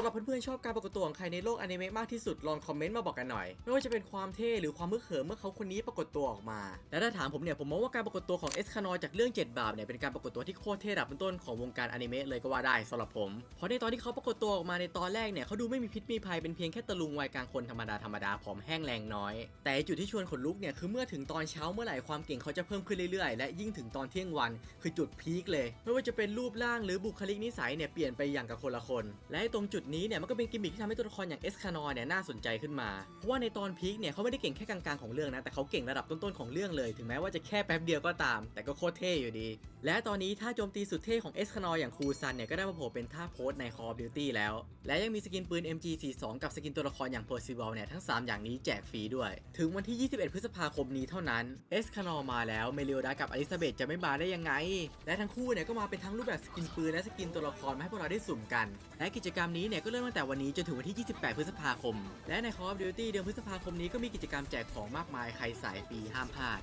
สำหรับเพื่อนๆชอบการปรากฏตัวของใครในโลกอนิเมะมากที่สุดลองคอมเมนต์มาบอกกันหน่อย ไม่ว่าจะเป็นความเท่หรือความมึกเขิมเมื่อเขาคนนี้ปรากฏตัวออกมา และถ้าถามผมเนี่ยผมมองว่าการปรากฏตัวของเอสคานอจากเรื่อง 7 บาปเนี่ยเป็นการปรากฏตัวที่โคตรเท่ระดับต้นๆของวงการอนิเมะเลยก็ว่าได้สำหรับผม เพราะในตอนที่เขาปรากฏตัวออกมาในตอนแรกเนี่ยเขาดูไม่มีพิษมีภัยเป็นเพียงแค่ตะลุงวัยกลางคนธรรมดาธรรมดาผอมแห้งแรงน้อย แต่จุดที่ชวนขนลุกเนี่ยคือเมื่อถึงตอนเช้าเมื่อไหร่ความเก่งเขาจะเพิ่มขึ้นเรื่อยๆ และยิ่งถึงตอนเที่ยงวัน คือจุดพีคเลย ไม่ว่าจะเป็นรูปร่างหรือบุคลิกนิสัยเนี่ยเปลี่ยนไปอย่างกับคนละคน และตรงจุดนี้เนี่ยมันก็เป็นกิมมิคที่ทำให้ตัวละครอย่างเอสคานอเนี่ยน่าสนใจขึ้นมา เพราะว่าในตอนพีคเนี่ยเขาไม่ได้เก่งแค่กลางๆของเรื่องนะ แต่เขาเก่งระดับต้นๆของเรื่องเลย ถึงแม้ว่าจะแค่แป๊บเดียวก็ตาม แต่ก็โคตรเท่อยู่ดี และตอนนี้ท่าโจมตีสุดเท่ของเอสคานออย่างคูซันเนี่ยก็ได้มาโผล่เป็นท่าโพสใน Call of Duty แล้ว และยังมีสกินปืน MG42 กับสกินตัวละครอย่าง Percival เนี่ยทั้ง 3 อย่างนี้แจกฟรีด้วย ถึงวันที่ 21 พฤษภาคมนี้เท่านั้นเอสคานอมาแล้วเมลิโอดากับอลิซาเบธจะไม่มาได้ยังไง และทั้งคู่เนี่ยก็มาเป็นทั้งรูปแบบสกินปืนและสกินตัวละครมาให้พวกเราได้สุ่มกัน และกิจกรรมนี้เนี่ยก็เริ่มตั้งแต่วันนี้จนถึงวันที่ 28 พฤษภาคม และใน Call of Duty เดือนพฤษภาคมนี้ก็มีกิจกรรมแจกของมากมายใครสายฟรีห้ามพลาด